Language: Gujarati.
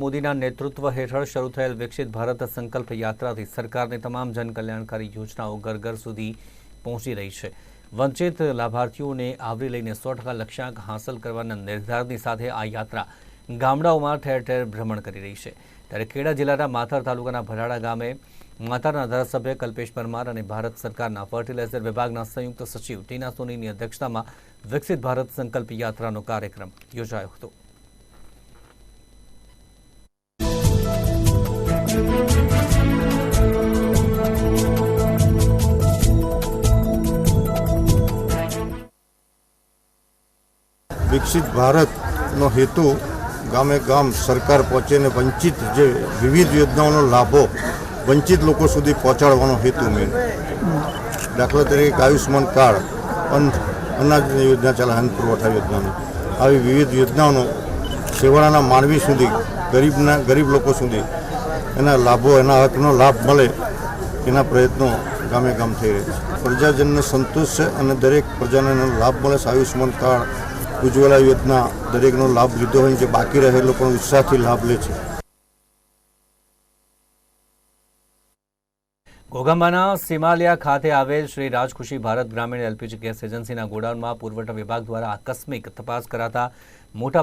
મોદીના નેતૃત્વ હેઠળ શરૂ થયેલ વિકસિત ભારત સંકલ્પ યાત્રાથી સરકારની તમામ જનકલ્યાણકારી યોજનાઓ ઘર ઘર સુધી પહોંચી રહી છે. વંચિત લાભાર્થીઓને આવરી લઈને સો ટકા લક્ષ્યાંક હાંસલ કરવાના નિર્ધારની સાથે આ યાત્રા ગામડાઓમાં ઠેર ઠેર ભ્રમણ કરી રહી છે. ત્યારે ખેડા જિલ્લાના માથર તાલુકાના ભરાડા ગામે માતાના ધારાસભ્ય કલ્પેશ પરમાર અને ભારત સરકારના ફર્ટિલાઇઝર વિભાગના સંયુક્ત સચિવ ટીના સોનીની અધ્યક્ષતામાં વિકસિત ભારત સંકલ્પ યાત્રાનો કાર્યક્રમ યોજાયો હતો. વિકસિત ભારતનો હેતુ ગામે ગામ સરકાર પહોંચે ને વંચિત જે વિવિધ યોજનાઓનો લાભો વંચિત લોકો સુધી પહોંચાડવાનો હેતુ મેન દાખલા તરીકે આયુષ્યમાન કાર્ડ અન્ન અનાજની યોજના ચાલે, અન્ન પુરવઠા યોજનાની. આવી વિવિધ યોજનાઓનો છેવાડાના માનવી સુધી, ગરીબના, ગરીબ લોકો સુધી એના લાભો, એના હકનો લાભ મળે એના પ્રયત્નો ગામે ગામ થઈ રહ્યા છે. પ્રજાજનને સંતોષ છે અને દરેક પ્રજાને લાભ મળે છે. આયુષ્યમાન કાર્ડ ઉજ્જવલા યોજના દરેકનો લાભ લીધો હોય જે બાકી રહેલો પણ ઉત્સાહથી લાભ લે છે. ઘોઘંબાના સિમાલિયા ખાતે આવેલ શ્રી રાજખુશી ભારત ગ્રામીણ એલપીજી ગેસ એજન્સીના ગોડાઉનમાં પુરવઠા વિભાગ દ્વારા આકસ્મિક તપાસ કરાતા મોટા